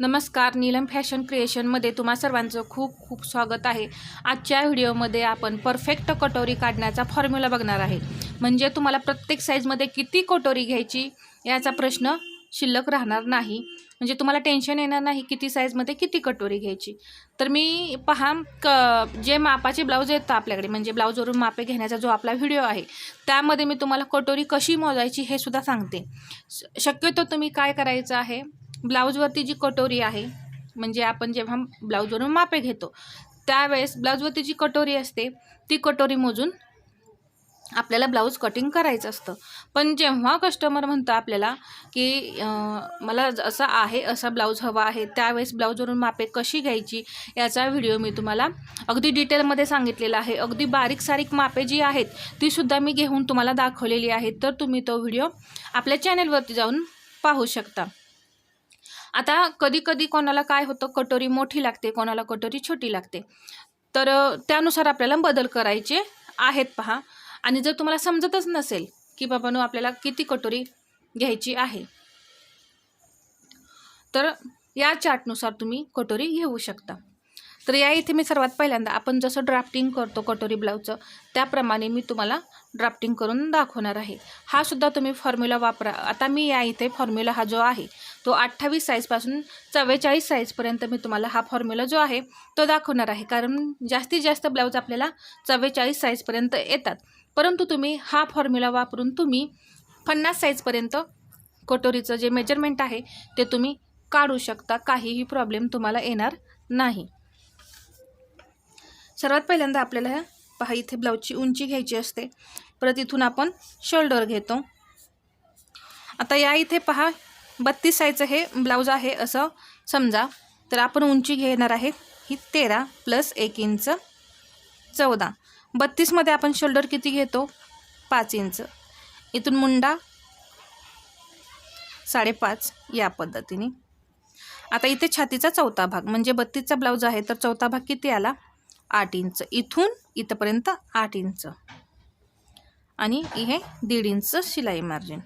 नमस्कार नीलम फॅशन क्रिएशनमध्ये तुम्हा सर्वांचं खूप खूप स्वागत आहे. आजच्या व्हिडिओमध्ये आपण परफेक्ट कटोरी काढण्याचा फॉर्म्युला बघणार आहे. म्हणजे तुम्हाला प्रत्येक साईजमध्ये किती कटोरी घ्यायची याचा प्रश्न शिल्लक राहणार नाही. म्हणजे तुम्हाला टेन्शन येणार नाही किती साईजमध्ये किती कटोरी घ्यायची. तर मी पहा क जे मापाचे ब्लाऊज येतं आपल्याकडे म्हणजे ब्लाऊजवरून मापे घेण्याचा जो आपला व्हिडिओ आहे त्यामध्ये मी तुम्हाला कटोरी कशी मोजायची हे सुद्धा सांगते. श- शक्यतो तुम्ही काय करायचं आहे ब्लाऊजवरती जी कटोरी आहे म्हणजे आपण जेव्हा ब्लाऊजवरून मापे घेतो त्यावेळेस ब्लाऊजवरती जी कटोरी असते ती कटोरी मोजून आपल्याला ब्लाऊज कटिंग करायचं असतं. पण जेव्हा कस्टमर म्हणतं आपल्याला की मला ज- असा आहे असा ब्लाऊज हवा आहे त्यावेळेस ब्लाऊजवरून मापे कशी घ्यायची? याचा व्हिडिओ मी तुम्हाला अगदी डिटेलमध्ये सांगितलेला आहे. अगदी बारीक सारीक मापे जी आहेत तीसुद्धा मी घेऊन तुम्हाला दाखवलेली आहेत तर तुम्ही तो व्हिडिओ आपल्या चॅनेलवरती जाऊन पाहू शकता. आता कधी कधी कोणाला काय होतं कटोरी मोठी लागते कोणाला कटोरी छोटी लागते. तर त्यानुसार आपल्याला बदल करायचे आहेत पहा. आणि जर तुम्हाला समजतच नसेल की बाबांनो आपल्याला किती कटोरी घ्यायची आहे. तर या चार्टनुसार तुम्ही कटोरी घेऊ शकता. तर या इथे मी सर्वात पहिल्यांदा आपण जसं ड्राफ्टिंग करतो कटोरी ब्लाऊजचं त्याप्रमाणे मी तुम्हाला ड्राफ्टिंग करून दाखवणार आहे. हा सुद्धा तुम्ही फॉर्म्युला वापरा. आता मी या इथे फॉर्म्युला हा जो आहे तो अठ्ठावीस साईजपासून चव्वेचाळीस साईजपर्यंत मी तुम्हाला हा फॉर्म्युला जो आहे तो दाखवणार आहे. कारण जास्तीत जास्त ब्लाऊज आपल्याला चव्वेचाळीस साईजपर्यंत येतात. परंतु तुम्ही हा फॉर्म्युला वापरून तुम्ही पन्नास साईजपर्यंत कटोरीचं जे मेजरमेंट आहे ते तुम्ही काढू शकता. काहीही प्रॉब्लेम तुम्हाला येणार नाही. सर्वात पहिल्यांदा आपल्याला पहा इथे ब्लाऊजची उंची घ्यायची असते. परत इथून आपण शोल्डर घेतो. आता या इथे पहा बत्तीस साईजचं हे ब्लाऊज आहे असं समजा. तर आपण उंची घेणार आहे ही तेरा प्लस एक इंच चौदा. बत्तीसमध्ये आपण शोल्डर किती घेतो? पाच इंच इथून मुंडा साडेपाच या पद्धतीने. आता इथे छातीचा चौथा भाग म्हणजे बत्तीसचा ब्लाऊज आहे तर चौथा भाग किती आला? आठ इंच. इथून इथपर्यंत आठ इंच. आणि हे दीड इंच शिलाई मार्जिन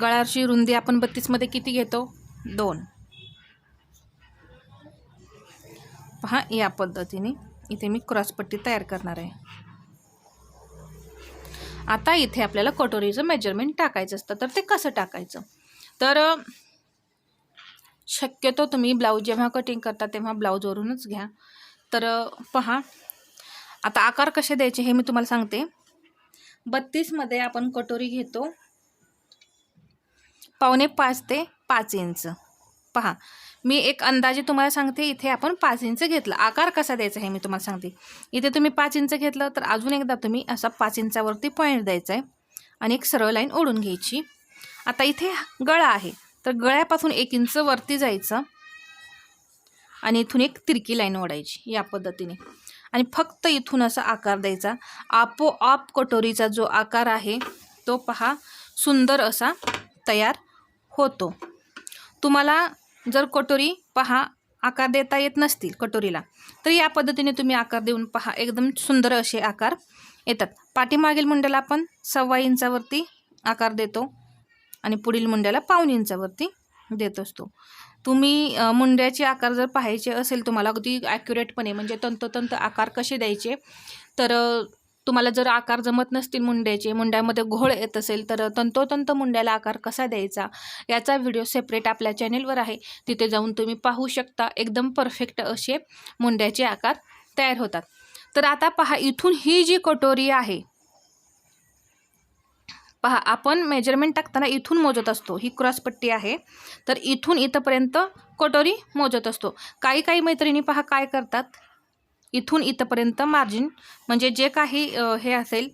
गळाची रुंदी आपण बत्तीसमध्ये किती घेतो? दोन. पहा या पद्धतीने इथे मी क्रॉसपट्टी तयार करणार आहे. आता इथे आपल्याला कटोरीचं मेजरमेंट टाकायचं असतं. तर ते कसं टाकायचं? तर शक्यतो तुम्ही ब्लाऊज जेव्हा कटिंग करता तेव्हा ब्लाऊजवरूनच घ्या. तर पहा. आता आकार कसे द्यायचे हे मी तुम्हाला सांगते. बत्तीसमध्ये आपण कटोरी घेतो. पावणे पाच ते पाच इंच. पहा. मी एक अंदाजे तुम्हाला सांगते इथे आपण पाच इंच घेतलं. आकार कसा द्यायचा हे मी तुम्हाला सांगते. इथे तुम्ही पाच इंच घेतलं तर अजून एकदा तुम्ही असा पाच इंचावरती पॉईंट द्यायचा आहे आणि एक सरळ लाईन ओढून घ्यायची. आता इथे गळा आहे. तर गळ्यापासून एक इंच वरती जायचं आणि इथून एक तिरकी लाईन ओढायची या पद्धतीने. आणि फक्त इथून असा आकार द्यायचा. आपोआप कटोरीचा जो आकार आहे तो पहा सुंदर असा तयार होतो. तुम्हाला जर कटोरी पहा आकार देता येत नसतील कटोरीला तर या पद्धतीने तुम्ही आकार देऊन पहा एकदम सुंदर असे आकार येतात. पाठीमागील मुंड्याला आपण सव्वा इंचावरती आकार देतो. आणि पुढील मुंड्याला पाऊन इंचावरती देत असतो. तुम्ही मुंड्याचे आकार जर पाहायचे असेल तुम्हाला अगदी ॲक्युरेटपणे म्हणजे तंतोतंत आकार कसे द्यायचे? तर तुम्हाला जर आकार जमत नसतील मुंड्याचे मुंड्यामध्ये घोळ येत असेल तर तंतोतंत मुंड्याला आकार कसा द्यायचा? याचा व्हिडिओ सेपरेट आपल्या चॅनेलवर आहे. तिथे जाऊन तुम्ही पाहू शकता एकदम परफेक्ट असे मुंड्याचे आकार तयार होतात. तर आता पहा इथून ही जी कटोरी आहे पहा आपण मेजरमेंट टाकताना इथून मोजत असतो. ही क्रॉसपट्टी आहे. तर इथून इथंपर्यंत कटोरी मोजत असतो. काही काही मैत्रिणी पहा काय करतात? इथून इथंपर्यंत मार्जिन म्हणजे जे काही हे असेल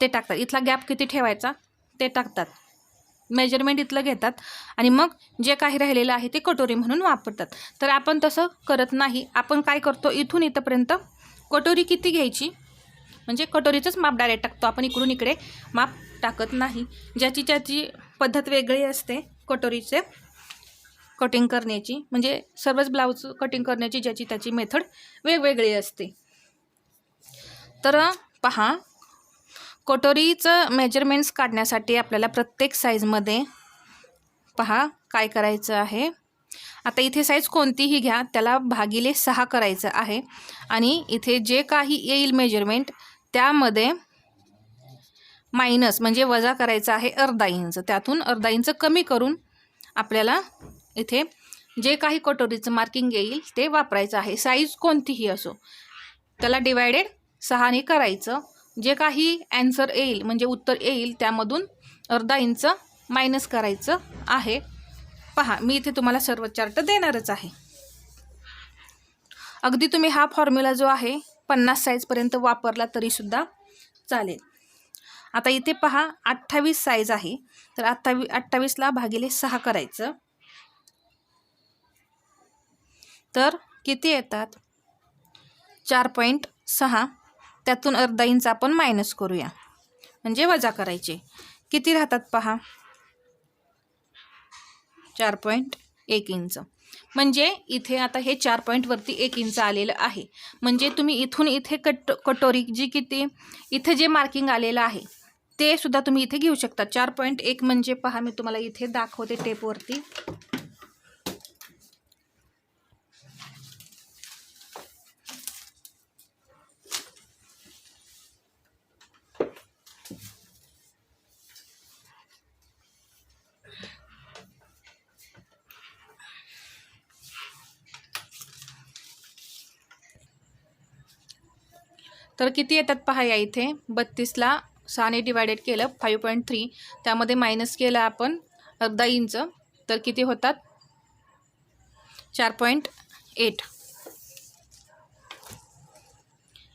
ते टाकतात. इथला गॅप किती ठेवायचा? ते टाकतात. मेजरमेंट इथलं घेतात. आणि मग जे काही राहिलेलं आहे ते कटोरी म्हणून वापरतात. तर आपण तसं करत नाही. आपण काय करतो? इथून इथंपर्यंत कटोरी किती घ्यायची? म्हणजे कटोरीचंच माप डायरेक्ट टाकतो. आपण इकडून इकडे माप टाकत नाही. ज्याची ज्याची पद्धत वेगळी असते कटोरीचे कटिंग करण्याची. म्हणजे सर्वच ब्लाऊज कटिंग करण्याची ज्याची त्याची मेथड वेगवेगळी असते. तर पहा कटोरीचं मेजरमेंट्स काढण्यासाठी आपल्याला प्रत्येक साईजमध्ये पहा काय करायचं आहे. आता इथे साईज कोणतीही घ्या त्याला भागिले सहा करायचं आहे. आणि इथे जे काही येईल मेजरमेंट त्यामध्ये मायनस म्हणजे वजा करायचं आहे अर्धा इंच. त्यातून अर्धा इंच कमी करून आपल्याला इथे जे काही कटोरीचं मार्किंग येईल ते वापरायचं आहे. साईज कोणतीही असो. त्याला डिवायडेड सहाने करायचं. जे काही ॲन्सर येईल म्हणजे उत्तर येईल त्यामधून अर्धा इंच मायनस करायचं आहे. पहा मी इथे तुम्हाला सर्व चार्ट देणारच आहे. अगदी तुम्ही हा फॉर्म्युला जो आहे पन्नास साईजपर्यंत वापरला तरीसुद्धा चालेल. आता इथे पहा अठ्ठावीस साईज आहे. तर अठ्ठावी अठ्ठावीसला भागिले सहा करायचं. तर किती येतात? चार पॉईंट सहा. त्यातून अर्धा इंच आपण मायनस करूया. म्हणजे वजा करायचे. किती राहतात पहा? चार पॉईंट एक इंच म्हणजे इथे आता हे चार पॉईंटवरती एक इंच आलेलं आहे. म्हणजे तुम्ही इथून इथे कट कटोरी जी किती इथे जे मार्किंग आलेलं आहे ते सुद्धा तुम्ही इथे घेऊ शकता. चार पॉईंट एक म्हणजे पहा मी तुम्हाला इथे दाखवते टेपवरती तर किती येतात पहा या इथे? बत्तीसला सहाने डिवायडेड केलं फाईव्ह पॉईंट थ्री त्यामध्ये मायनस केलं आपण अर्धा इंच तर किती होतात? चार पॉईंट एट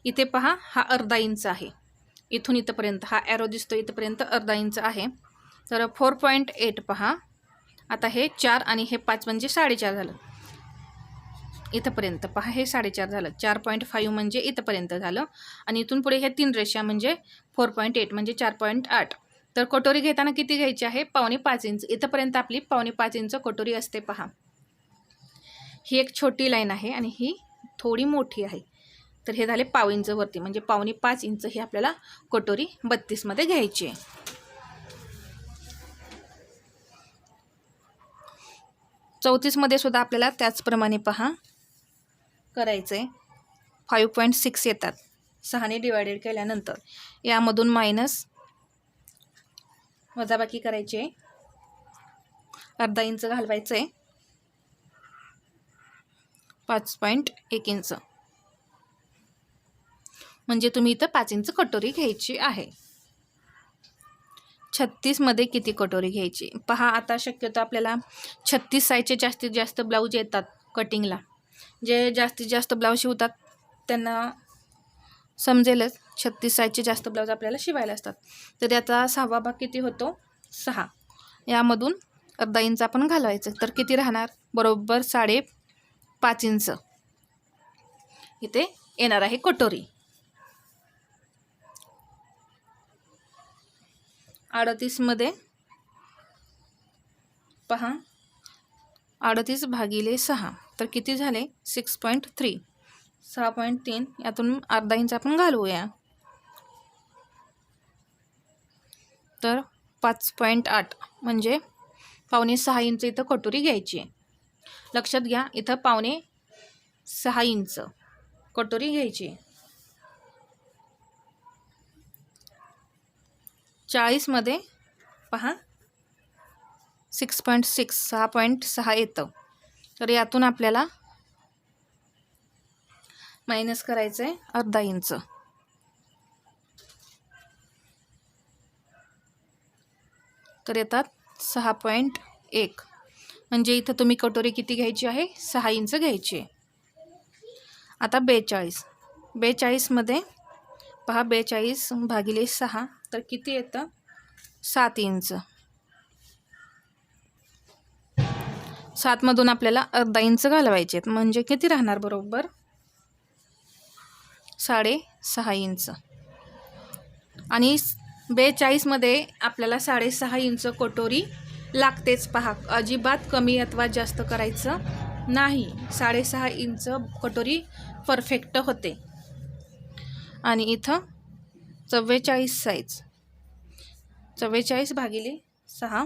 इथे पहा हा अर्धा इंच आहे. इथून इथंपर्यंत हा ॲरो दिसतो इथंपर्यंत अर्धा इंच आहे. तर फोर पॉईंट एट पहा. आता हे चार आणि हे पाच म्हणजे साडेचार झालं. इथंपर्यंत. पहा हे साडेचार झालं. चार पॉईंट फाईव्ह म्हणजे इथंपर्यंत झालं. आणि इथून पुढे हे तीन रेषा म्हणजे फोर पॉईंट एट म्हणजे चार पॉईंट आठ. तर कटोरी घेताना किती घ्यायची आहे? पावणे पाच इंच. इथंपर्यंत आपली पावणे पाच इंच कटोरी असते पहा. ही एक छोटी लाईन आहे आणि ही थोडी मोठी आहे. तर हे झाले पाव इंच वरती. म्हणजे पावणे पाच इंच ही आपल्याला कटोरी बत्तीसमध्ये घ्यायची आहे. चौतीसमध्ये सुद्धा आपल्याला त्याचप्रमाणे पहा. करायचं. आहे फाईव्ह पॉईंट सिक्स येतात. सहाने डिवायडेड केल्यानंतर. यामधून मायनस वजाबाकी करायची. आहे अर्धा इंच घालवायचं. आहे पाच पॉईंट एक इंच म्हणजे तुम्ही इथं पाच इंच कटोरी घ्यायची आहे. छत्तीसमध्ये किती कटोरी घ्यायची? पहा आता शक्यतो आपल्याला छत्तीस सायचे जास्तीत जास्त ब्लाऊज येतात कटिंगला जे जास्तीत जास्त ब्लाऊज शिवतात त्यांना समजेलच. छत्तीस साईजचे जास्त ब्लाऊज आपल्याला शिवायला असतात. तर त्याचा सहावा भाग किती होतो? सहा. यामधून अर्धा इंच आपण घालवायचं. तर किती राहणार? बरोबर साडे पाच इंच. इथे येणार आहे कटोरी. अडतीसमध्ये पहा. अडतीस भागिले सहा. तर किती झाले? Six point three. सहा पॉईंट तीन. यातून अर्धा इंच आपण घालवूया. तर पाच पॉईंट आठ म्हणजे पावणे सहा इंच इथं कटोरी घ्यायची आहे. लक्षात घ्या इथं पावणे सहा इंच कटोरी घ्यायची चाळीसमध्ये पहा. सिक्स पॉईंट सिक्स सहा पॉईंट सहा येतं. तर यातून आपल्याला मायनस करायचं आहे अर्धा इंच तर येतात सहा पॉईंट एक. म्हणजे इथं तुम्ही कटोरी किती घ्यायची आहे? सहा इंच घ्यायची आहे. आता बेचाळीस. बेचाळीसमध्ये पहा बेचाळीस भागिले सहा तर किती येतं? सात इंच सातमधून आपल्याला अर्धा इंच घालवायचे आहेत. म्हणजे किती राहणार बरोबर? साडे सहा इंच. आणि बेचाळीसमध्ये आपल्याला साडेसहा इंच कटोरी लागतेच पहा. अजिबात कमी अथवा जास्त करायचं नाही. साडेसहा इंच कटोरी परफेक्ट होते. आणि इथं चव्वेचाळीस साईज चव्वेचाळीस भागिले सहा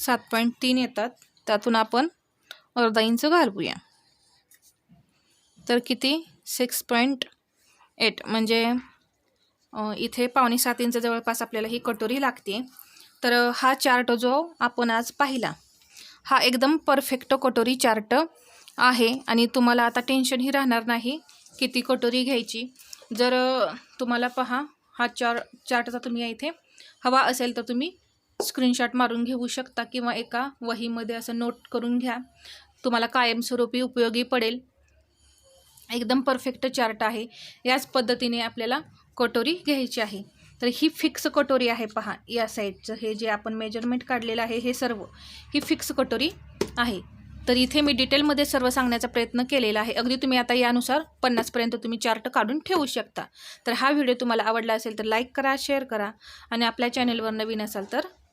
सात पॉईंट तीन येतात. त्यातून आपण अर्धा इंच घालवूया. तर किती? Six point eight. म्हणजे इथे पावणे सात इंच जवळपास आपल्याला ही कटोरी लागते तर हा चार्ट जो आपण आज पाहिला हा एकदम परफेक्ट कटोरी चार्ट आहे. आणि तुम्हाला आता टेन्शनही राहणार नाही किती कटोरी घ्यायची. जर तुम्हाला पहा हा चार चार्टचा तुम्ही इथे हवा असेल तर तुम्ही स्क्रीनशॉट मारून घेऊ शकता किंवा एका वहीमध्ये असं नोट करून घ्या. तुम्हाला कायमस्वरूपी उपयोगी पडेल. एकदम परफेक्ट चार्ट आहे. याच पद्धतीने आपल्याला कटोरी घ्यायची आहे. तर ही फिक्स कटोरी आहे पहा या साईडचं हे जे आपण मेजरमेंट काढलेलं आहे हे सर्व. ही फिक्स कटोरी आहे. तर इथे मी डिटेलमध्ये सर्व सांगण्याचा प्रयत्न केलेला आहे. अगदी तुम्ही आता यानुसार पन्नासपर्यंत तुम्ही चार्ट काढून ठेवू शकता. तर हा व्हिडिओ तुम्हाला आवडला असेल तर लाईक करा शेअर करा आणि आपल्या चॅनेलवर नवीन असाल तर